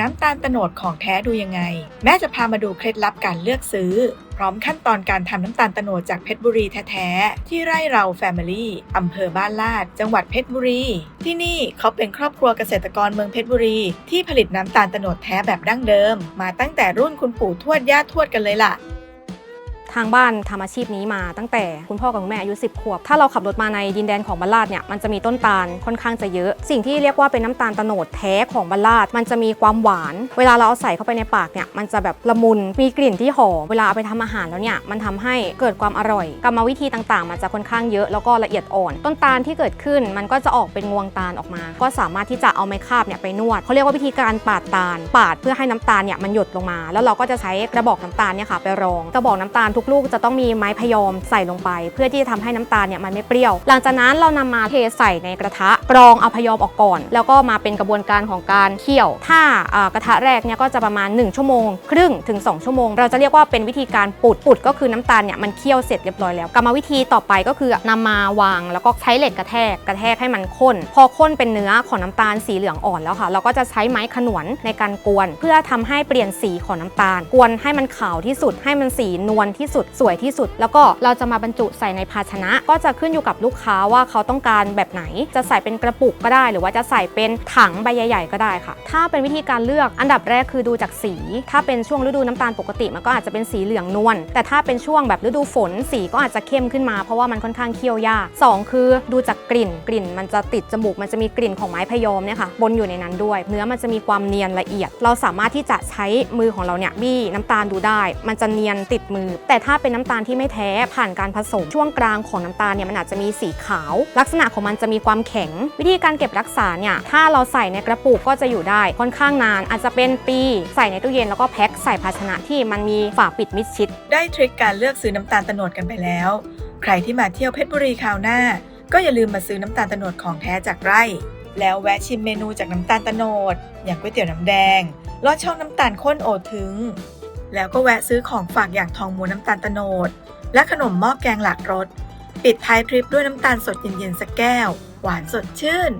น้ำตาลตโนดของแท้ดูยังไง แม่จะพามาดูเคล็ดลับการเลือกซื้อ พร้อมขั้นตอนการทำน้ำตาลตโนดจากเพชรบุรีแท้ๆ ที่ไร่เราแฟมิลี่อำเภอบ้านลาด จังหวัดเพชรบุรี ที่นี่เขาเป็นครอบครัวเกษตรกรเมืองเพชรบุรี ที่ผลิตน้ำตาลตโนดแท้แบบดั้งเดิม มาตั้งแต่รุ่นคุณปู่ทวดย่าทวดกันเลยล่ะ ทางบ้านทำอาชีพนี้มาตั้งแต่คุณพ่อกับคุณแม่อายุ 10 ขวบ ถ้าเราขับรถมาในดินแดนของบัลลาดเนี่ยมันจะมีต้นตาลค่อนข้างจะเยอะ สิ่งที่เรียกว่าเป็นน้ำตาลตโนดแท้ของบัลลาดมันจะมีความหวาน เวลาเราเอาใส่เข้าไปในปากเนี่ยมันจะแบบละมุนมีกลิ่นที่หอมเวลาเอาไปทำอาหารแล้วเนี่ยมันทำให้เกิดความอร่อยกรรมวิธีต่างๆ มันจะค่อนข้างเยอะแล้วก็ละเอียดอ่อน ต้นตาลที่เกิดขึ้นมันก็จะออกเป็นงวงตาลออกมา ก็สามารถที่จะเอาไม้คาบเนี่ยไปนวดเขาเรียกว่าวิธีการปาดตาลปาดเพื่อให้น้ำตาลเนี่ยมันหยดลงมา แล้วเราก็จะใช้กระบอกน้ำตาลเนี่ยค่ะไปรองกระบอกน้ำตาลทุกลูกจะต้องมีไม้พยอมใส่ลงไป เพื่อที่จะทำให้น้ำตาลเนี่ยมันไม่เปรี้ยว หลังจากนั้นเรานำมาเทใส่ในกระทะกรองเอาพยอมออกก่อน แล้วก็มาเป็นกระบวนการของการเคี่ยว ถ้าอ่ากระทะแรกเนี่ยก็จะประมาณ 1 ชั่วโมง ครึ่งถึง 2 ชั่วโมง เราจะเรียกว่าเป็นวิธีการปุดปุดก็คือน้ำตาลเนี่ยมันเคี่ยวเสร็จเรียบร้อยแล้วกรรมวิธีต่อไปก็คือนำมาวางแล้วก็ใช้เหล็กกระแทกกระแทกให้มันข้น พอข้นเป็นเนื้อของน้ำตาลสีเหลืองอ่อนแล้วค่ะ เราก็จะใช้ไม้ขนวนในการกวน เพื่อทำให้เปลี่ยนสีของน้ำตาล กวนให้มันขาวที่สุดให้มันสีนวลที่สุดสวยที่สุด แล้วก็เราจะมาบรรจุใส่ในภาชนะ ก็จะขึ้นอยู่กับลูกค้าว่าเขาต้องการแบบไหน จะใส่เป็นกระปุกก็ได้ หรือว่าจะใส่เป็นถังใบใหญ่ ๆ ก็ได้ค่ะ ถ้าเป็นวิธีการเลือกอันดับแรกคือดูจากสี ถ้าเป็นช่วงฤดูน้ำตาลปกติมันก็อาจจะเป็นสีเหลืองนวลแต่ถ้าเป็นช่วงแบบฤดูฝนสีก็อาจจะเข้มขึ้นมาเพราะว่ามันค่อนข้างเคี่ยวยากสองคือดูจากกลิ่นกลิ่น มันจะติดจมูกมันจะมีกลิ่นของไม้พยอมเนี่ยค่ะบนอยู่ในนั้นด้วย เนื้อมันจะมีความเนียนละเอียด เราสามารถที่จะใช้มือของเราเนี่ยบี้น้ำตาลดูได้ มันจะเนียนติดมือ แต่แต่ถ้าเป็นน้ำตาลที่ไม่แท้ผ่านการผสมช่วงกลางของน้ำตาลเนี่ยมันอาจจะมีสีขาว ลักษณะของมันจะมีความแข็ง วิธีการเก็บรักษาเนี่ยถ้าเราใส่ในกระปุกก็จะอยู่ได้ค่อนข้างนาน อาจจะเป็นปี ใส่ในตู้เย็นแล้วก็แพ็คใส่ภาชนะที่มันมีฝาปิดมิดชิด ได้ทริคการเลือกซื้อน้ำตาลโตนดกันไปแล้ว ใครที่มาเที่ยวเพชรบุรีคราวหน้า ก็อย่าลืมมาซื้อน้ำตาลโตนดของแท้จากไร่ แล้วแวะชิมเมนูจากน้ำตาลโตนด อย่างก๋วยเตี๋ยวน้ำแดงลอดช่องน้ำตาลข้นโอถึง แล้วก็แวะซื้อของฝากอย่างทองม้วนน้ำตาลตโนด และขนมหม้อแกงหลากรส ปิดท้ายทริปด้วยน้ำตาลสดเย็นๆสักแก้ว หวานสดชื่น